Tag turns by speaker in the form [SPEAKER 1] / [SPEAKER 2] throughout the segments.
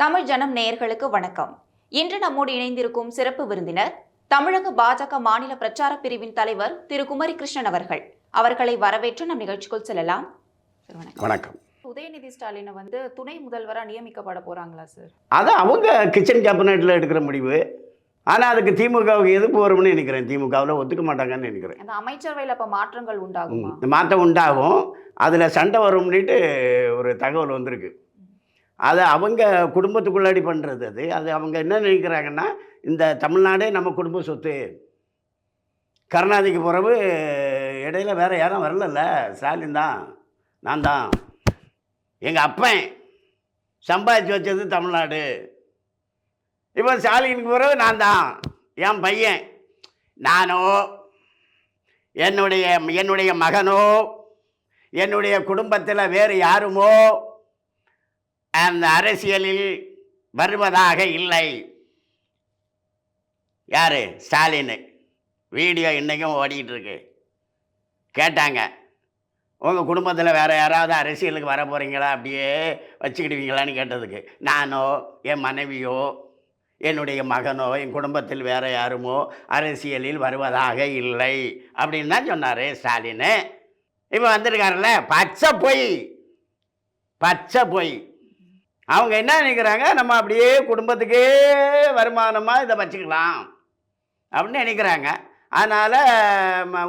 [SPEAKER 1] தமிழ் ஜனம் நேயர்களுக்கு வணக்கம். இன்று நம்மோடு இணைந்திருக்கும் சிறப்பு விருந்தினர் தமிழக பாஜக மாநில பிரச்சார பிரிவின் தலைவர் திரு குமரி கிருஷ்ணன் அவர்கள். அவர்களை வரவேற்று நம் நிகழ்ச்சிக்குள் செல்லலாம். வணக்கம்.
[SPEAKER 2] வணக்கம்.
[SPEAKER 1] உதயநிதி ஸ்டாலினை வந்து துணை முதல்வரா நியமிக்கப்பட போறாங்களா சார்?
[SPEAKER 2] அது அவங்க கிச்சன் கேபினெட்டில் எடுக்கிற முடிவு. ஆனால் அதுக்கு திமுகவுக்கு எதிர்ப்பு வரும்னு நினைக்கிறேன். திமுகவில் ஒத்துக்க மாட்டாங்கன்னு நினைக்கிறேன்.
[SPEAKER 1] அந்த அமைச்சரவையில் அப்ப மாற்றங்கள் உண்டாகுமா?
[SPEAKER 2] இந்த மாற்றம் உண்டாகும். அதில் சண்டை வரும்னுட்டு ஒரு தகவல் வந்திருக்கு. அது அவங்க குடும்பத்துக்குள்ளாடி பண்ணுறது அது. அது அவங்க என்ன நினைக்கிறாங்கன்னா இந்த தமிழ்நாடே நம்ம குடும்ப சொத்து. கருணாநிதிக்கு பிறகு இடையில வேறு யாரும் வரலல்ல. ஸ்டாலின் தான். நான் தான். எங்கள் அப்பன் சம்பாதிச்சு வச்சது தமிழ்நாடு. இப்போ ஸ்டாலினுக்கு பிறகு நான் தான். என் பையன். நானோ என்னுடைய என்னுடைய மகனோ என்னுடைய குடும்பத்தில் வேறு யாருமோ அந்த அரசியலில் வருவதாக இல்லை. யார்? ஸ்டாலின். வீடியோ இன்றைக்கும் ஓடிக்கிட்டுருக்கு. கேட்டாங்க. உங்கள் குடும்பத்தில் வேறு யாராவது அரசியலுக்கு வர போகிறீங்களா அப்படியே வச்சுக்கிடுவீங்களான்னு கேட்டதுக்கு. நானோ என் மனைவியோ என்னுடைய மகனோ என் குடும்பத்தில் வேறு யாருமோ அரசியலில் வருவதாக இல்லை. அப்படின்னு தான் சொன்னார் ஸ்டாலின். இப்போ வந்திருக்காருல்ல பச்சை பொய். பச்சை பொய். அவங்க என்ன நினைக்கிறாங்க? நம்ம அப்படியே குடும்பத்துக்கே வருமானமாக இதை வச்சுக்கலாம் அப்படின்னு நினைக்கிறாங்க. அதனால்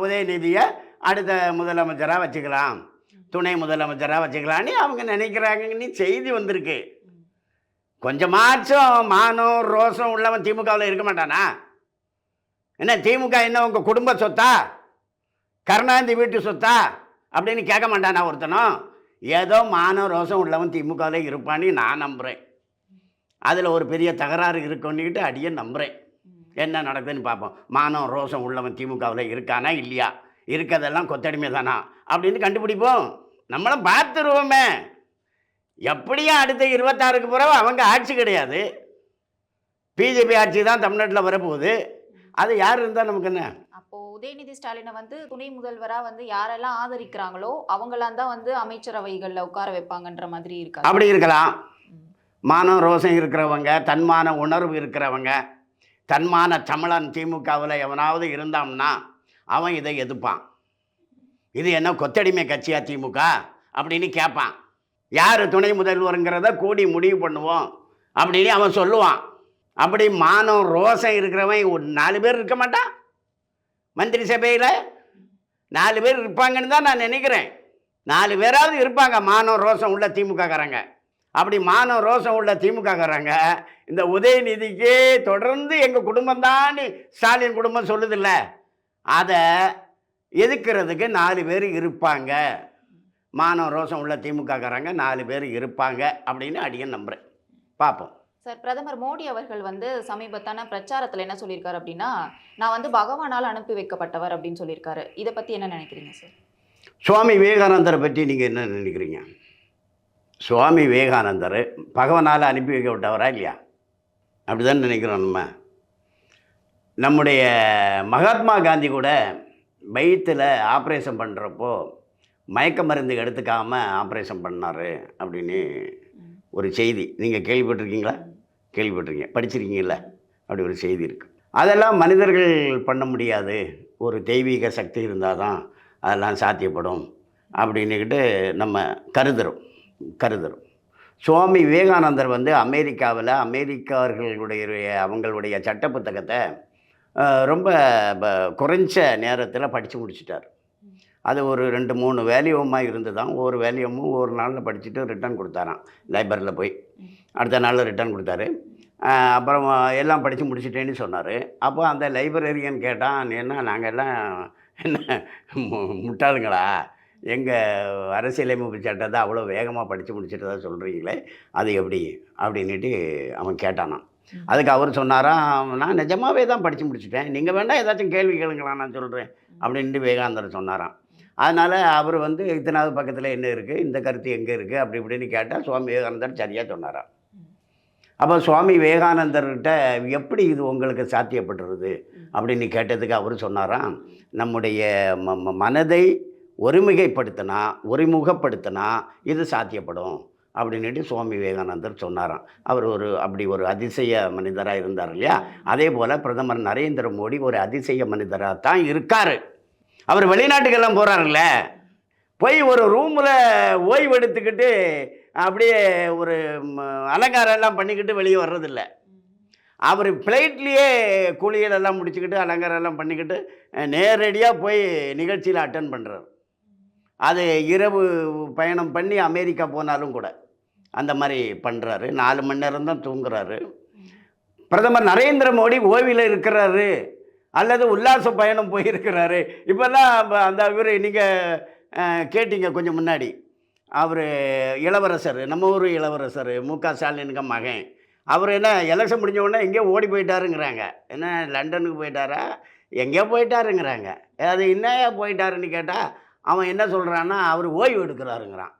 [SPEAKER 2] உதயநிதியை அடுத்த முதலமைச்சராக வச்சுக்கலாம். துணை முதலமைச்சராக வச்சுக்கலான்னு அவங்க நினைக்கிறாங்கன்னு செய்தி வந்திருக்கு. கொஞ்சமாச்சும் மானம் ரோசம் உள்ளவன் திமுகவில் இருக்க மாட்டானா? என்ன திமுக என்ன உங்கள் குடும்ப சொத்தா? கருணாநிதி வீட்டு சொத்தா? அப்படின்னு கேட்க மாட்டானா ஒருத்தனும்? ஏதோ மானம் ரோசம் உள்ளவன் திமுகவில் இருப்பான்னு நான் நம்புகிறேன் அதில் ஒரு பெரிய தகராறு இருக்குன்னுக்கிட்டு அடியே நம்புகிறேன் என்ன நடக்குதுன்னு பார்ப்போம் மானம் ரோசம் உள்ளவன் திமுகவில் இருக்கானா இல்லையா? இருக்கிறதெல்லாம் கொத்தடிமை தானா? அப்படின்னு கண்டுபிடிப்போம். நம்மளும் பார்த்துருவோமே. எப்படியும் அடுத்த இருபத்தாறுக்கு பிறகு அவங்க ஆட்சி கிடையாது. பிஜேபி ஆட்சி தான் தமிழ்நாட்டில் வரப்போகுது. அது யார் இருந்தால் நமக்கு என்ன?
[SPEAKER 1] உதயநிதி ஸ்டாலினை வந்து துணை முதல்வரா வந்து யாரெல்லாம் ஆதரிக்கிறாங்களோ அவங்களாம் தான் வந்து அமைச்சரவைகளில் உட்கார வைப்பாங்கன்ற மாதிரி இருக்கா?
[SPEAKER 2] அப்படி இருக்கலாம். மானம் ரோசம் இருக்கிறவங்க தன்மான உணர்வு இருக்கிறவங்க தன்மான தமிழன் திமுகவில் எவனாவது இருந்தான்னா அவன் இதை எதிர்ப்பான். இது என்ன கொத்தடிமை கட்சியா திமுக? அப்படின்னு கேட்பான். யார் துணை முதல்வருங்கிறத கூடி முடிவு பண்ணுவோம் அப்படின்னு அவன் சொல்லுவான். அப்படி மானம் ரோசம் இருக்கிறவன் ஒரு நாலு பேர் இருக்க மாட்டான்? மந்திரி சபையில் நாலு பேர் இருப்பாங்கன்னு தான் நான் நினைக்கிறேன். நாலு பேராவது இருப்பாங்க. மானம் ரோசம் உள்ள திமுகக்காரங்க. அப்படி மானம் ரோசம் உள்ள திமுகக்காரங்க இந்த உதயநிதிக்கு தொடர்ந்து எங்கள் குடும்பம் தான் ஸ்டாலின் குடும்பம் சொல்லுதில்ல. அதை எதுக்கிறதுக்கு நாலு பேர் இருப்பாங்க? மானம் ரோசம் உள்ள திமுகக்காரங்க நாலு பேர் இருப்பாங்க அப்படின்னு அடியன் நம்புகிறேன் பார்ப்போம்
[SPEAKER 1] சார் பிரதமர் மோடி அவர்கள் வந்து சமீபத்தான பிரச்சாரத்துல என்ன சொல்லியிருக்காரு அப்படின்னா நான் வந்து பகவானால் அனுப்பி வைக்கப்பட்டவர் அப்படின்னு சொல்லியிருக்காரு. இதை பத்தி என்ன நினைக்கிறீங்க சார்?
[SPEAKER 2] சுவாமி விவேகானந்தரை பற்றி நீங்கள் என்ன நினைக்கிறீங்க? சுவாமி விவேகானந்தர் பகவனால் அனுப்பி வைக்கப்பட்டவரா இல்லையா? அப்படி தான் நினைக்கிறோம் நம்ம. நம்முடைய மகாத்மா காந்தி கூட வயிற்றில் ஆப்ரேஷன் பண்ணுறப்போ மயக்க மருந்து எடுத்துக்காமல் ஆப்ரேஷன் பண்ணார் அப்படின்னு ஒரு செய்தி. நீங்கள் கேள்விப்பட்டிருக்கீங்களா? கேள்விப்பட்டிருக்கீங்க. படிச்சிருக்கீங்கல்ல? அப்படி ஒரு செய்தி இருக்குது அதெல்லாம் மனிதர்கள் பண்ண முடியாது. ஒரு தெய்வீக சக்தி இருந்தால் தான் அதெல்லாம் சாத்தியப்படும் அப்படின்னுக்கிட்டு நம்ம கருதுறோம். கருதுறோம். சுவாமி விவேகானந்தர் வந்து அமெரிக்காவில் அமெரிக்கர்களுடைய அவங்களுடைய சட்ட புத்தகத்தை ரொம்ப ப- குறைஞ்ச நேரத்தில் படித்து முடிச்சிட்டார். அது ஒரு ரெண்டு மூணு வேல்யூமாக இருந்து தான் ஒவ்வொரு வேல்யூமும் ஒரு நாளில் படிச்சுட்டு ரிட்டர்ன் கொடுத்தாராம். லைப்ரரியில் போய். அடுத்த நாளில் ரிட்டர்ன் கொடுத்தாரு. அப்புறம் எல்லாம் படித்து முடிச்சிட்டேன்னு சொன்னார். அப்போ அந்த லைப்ரரியன் கேட்டான் என்ன நாங்கள் எல்லாம் என்ன மு- முட்டாளுங்களா? எங்கள் அரசியலமைப்பு சட்டத்தை அவ்வளோ வேகமாக படித்து முடிச்சிட்டதா சொல்கிறீங்களே அது எப்படி? அப்படின்னுட்டு அவன் கேட்டானான். அதுக்கு அவர் சொன்னாராம் நான் நிஜமாகவே தான் படித்து முடிச்சுட்டேன். நீங்கள் வேண்டாம் ஏதாச்சும் கேள்வி கேளுங்களா நான் சொல்கிறேன் அப்படின்ட்டு விவேகானந்தர் சொன்னாராம். அதனால் அவர் வந்து இத்தனாவது பக்கத்தில் என்ன இருக்குது இந்த கருத்து எங்கே இருக்குது அப்படி இப்படின்னு கேட்டால் சுவாமி விவேகானந்தர் சரியாக சொன்னாராம். அப்போ சுவாமி விவேகானந்தர்கிட்ட எப்படி இது உங்களுக்கு சாத்தியப்படுறது அப்படின்னு கேட்டதுக்கு அவர் சொன்னாராம். நம்முடைய ம ம- மனதை ஒருமுகைப்படுத்தினா ஒருமுகப்படுத்தினா இது சாத்தியப்படும். அப்படின்னுட்டு சுவாமி விவேகானந்தர் சொன்னாராம். அவர் ஒரு அப்படி ஒரு அதிசய மனிதராக இருந்தார் இல்லையா? அதே போல் பிரதமர் நரேந்திர மோடி ஒரு அதிசய மனிதராக தான் இருக்கார். அவர் வெளிநாட்டுக்கெல்லாம் போகிறாருல்ல போய் ஒரு ரூமில் ஓய்வு எடுத்துக்கிட்டு அப்படியே ஒரு அலங்காரம் எல்லாம் பண்ணிக்கிட்டு வெளியே வர்றதில்ல. அவர் ஃப்ளைட்லேயே குளியலெல்லாம் முடிச்சுக்கிட்டு அலங்காரம் எல்லாம் பண்ணிக்கிட்டு நேரடியாக போய் நிகழ்ச்சியில் அட்டன் பண்ணுறாரு அது இரவு பயணம் பண்ணி அமெரிக்கா போனாலும் கூட அந்த மாதிரி பண்ணுறாரு நாலு மணி நேரம் தான் தூங்குறாரு. பிரதமர் நரேந்திர மோடி ஓய்வில் இருக்கிறாரு. அல்லது உல்லாச பயணம் போயிருக்கிறாரு. இப்போல்லாம் அந்த இவர் நீங்கள் கேட்டீங்க கொஞ்சம் முன்னாடி. அவர் இளவரசர் நம்ம ஊர் இளவரசர் மு க ஸ்டாலினுக்கு மகன். அவர் என்ன எலெக்ஷன் முடிஞ்ச உடனே எங்கேயோ ஓடி போயிட்டாருங்கிறாங்க. என்ன லண்டனுக்கு போயிட்டாரா? எங்கேயோ போயிட்டாருங்கிறாங்க. அது என்னையா போயிட்டாருன்னு கேட்டால் அவன் என்ன சொல்கிறான்னா அவர் ஓய்வு எடுக்கிறாருங்கிறான்.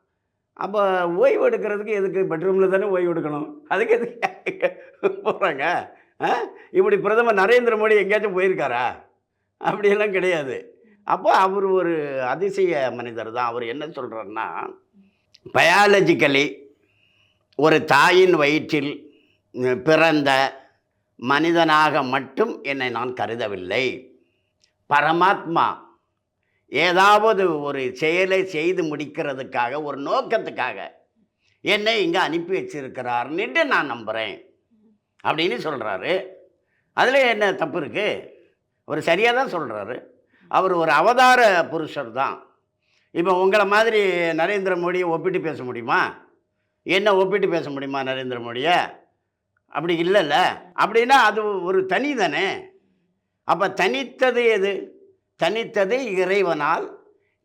[SPEAKER 2] அப்போ ஓய்வு எடுக்கிறதுக்கு எதுக்கு? பெட்ரூமில் தானே ஓய்வு எடுக்கணும். அதுக்கு எதுக்கு போகிறாங்க ஆ? இப்படி பிரதமர் நரேந்திர மோடி எங்கேயாச்சும் போயிருக்காரா? அப்படியெல்லாம் கிடையாது. அப்போ அவர் ஒரு அதிசய மனிதர் தான் அவர் என்ன சொல்கிறாருன்னா பயாலஜிக்கலி ஒரு தாயின் வயிற்றில் பிறந்த மனிதனாக மட்டும் என்னை நான் கருதவில்லை. பரமாத்மா ஏதாவது ஒரு செயலை செய்து முடிக்கிறதுக்காக ஒரு நோக்கத்துக்காக என்னை இங்கே அனுப்பி வச்சிருக்கிறாருன்னுட்டு நான் நம்புகிறேன் அப்படின்னு சொல்கிறாரு அதில் என்ன தப்பு இருக்குது அவர் சரியாக தான் சொல்கிறாரு அவர் ஒரு அவதார புருஷர் தான் இப்போ உங்களை மாதிரி நரேந்திர மோடியை ஒப்பிட்டு பேச முடியுமா? என்ன ஒப்பிட்டு பேச முடியுமா நரேந்திர மோடியை? அப்படி இல்லைல்ல. அப்படின்னா அது ஒரு தனி தானே அப்போ தனித்தது எது? தனித்தது இறைவனால்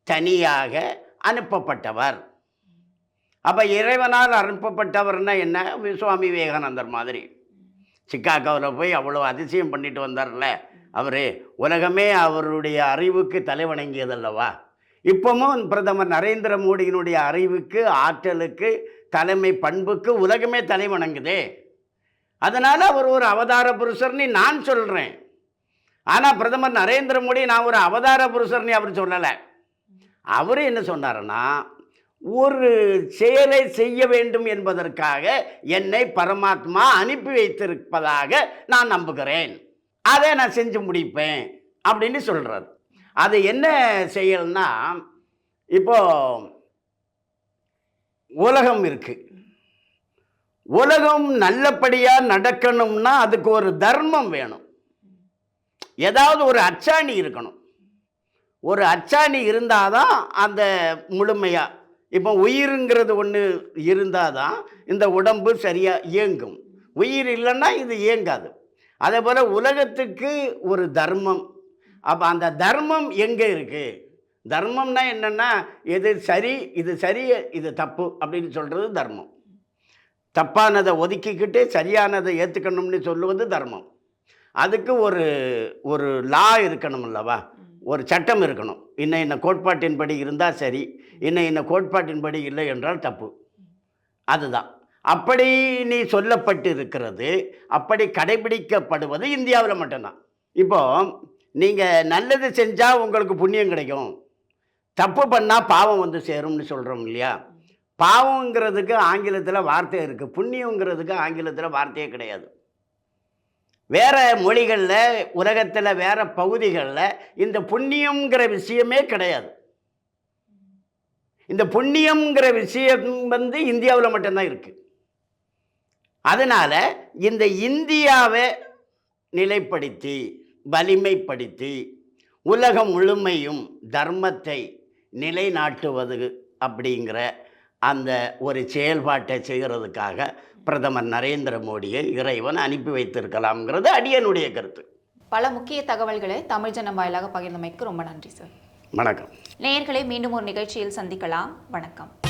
[SPEAKER 2] தனியாக அனுப்பப்பட்டவர். அப்போ இறைவனால் அனுப்பப்பட்டவர்னா என்ன? சுவாமி விவேகானந்தர் மாதிரி. சிக்காகோவில் போய் அவ்வளோ அதிசயம் பண்ணிட்டு வந்தார்ல அவர். உலகமே அவருடைய அறிவுக்கு தலைவணங்கியதல்லவா? இப்பவும் பிரதமர் நரேந்திர மோடியினுடைய அறிவுக்கு ஆற்றலுக்கு தலைமை பண்புக்கு உலகமே தலைவணங்குதே அதனால் அவர் ஒரு அவதார புருஷர்னு நான் சொல்கிறேன் ஆனால் பிரதமர் நரேந்திர மோடி நான் ஒரு அவதார புருஷர்னு அவர் சொல்லலை. அவர் என்ன சொன்னாருன்னா ஒரு செயலை செய்ய வேண்டும் என்பதற்காக என்னை பரமாத்மா அனுப்பி வைத்திருப்பதாக நான் நம்புகிறேன். அதை நான் செஞ்சு முடிப்பேன் அப்படின்னு சொல்கிறார் அது என்ன செயல்னா இப்போ உலகம் இருக்குது உலகம் நல்லபடியாக நடக்கணும்னா அதுக்கு ஒரு தர்மம் வேணும். ஏதாவது ஒரு அச்சாணி இருக்கணும். ஒரு அச்சாணி இருந்தால் தான் அந்த முழுமையாக இப்போ உயிருங்கிறது ஒன்று இருந்தால் தான் இந்த உடம்பு சரியாக இயங்கும். உயிர் இல்லைன்னா இது இயங்காது. அதே போல் உலகத்துக்கு ஒரு தர்மம் அப்போ அந்த தர்மம் எங்கே இருக்குது தர்மம்னா என்னென்னா எது சரி இது சரி இது தப்பு அப்படின்னு சொல்கிறது தர்மம். தப்பானதை ஒதுக்கிக்கிட்டு சரியானதை ஏற்றுக்கணும்னு சொல்லுவது தர்மம். அதுக்கு ஒரு ஒரு லா இருக்கணும் அல்லவா? ஒரு சட்டம் இருக்கணும். இன்ன இன்ன கோட்பாட்டின்படி இருந்தால் சரி இன்ன இன்ன கோட்பாட்டின்படி இல்லை என்றால் தப்பு. அதுதான். அப்படி நீ சொல்லப்பட்டு இருக்கிறது அப்படி கடைபிடிக்கப்படுவது இந்தியாவில் மட்டும்தான். இப்போ நீங்கள் நல்லது செஞ்சால் உங்களுக்கு புண்ணியம் கிடைக்கும். தப்பு பண்ணால் பாவம் வந்து சேரும்னு சொல்கிறோம் இல்லையா? பாவங்கிறதுக்கு ஆங்கிலத்தில் வார்த்தை இருக்குது புண்ணியங்கிறதுக்கு ஆங்கிலத்தில் வார்த்தையே கிடையாது. வேற மொழிகளில் உலகத்தில் வேறு பகுதிகளில் இந்த புண்ணியங்கிற விஷயமே கிடையாது. இந்த புண்ணியங்கிற விஷயம் வந்து இந்தியாவில் மட்டும்தான் இருக்குது அதனால் இந்த இந்தியாவை நிலைப்படுத்தி வலிமைப்படுத்தி உலகம் முழுமையும் தர்மத்தை நிலைநாட்டுவது அப்படிங்கிற அந்த ஒரு செயல்பாட்டை செய்கிறதுக்காக பிரதமர் நரேந்திர மோடியை இறைவன் அனுப்பி வைத்திருக்கலாம்ங்கிறது அடியனுடைய கருத்து.
[SPEAKER 1] பல முக்கிய தகவல்களை தமிழ் ஜனம் வாயிலாக பகிர்ந்தமைக்கு ரொம்ப நன்றி சார்.
[SPEAKER 2] வணக்கம்.
[SPEAKER 1] நேயர்களை மீண்டும் ஒரு நிகழ்ச்சியில் சந்திக்கலாம். வணக்கம்.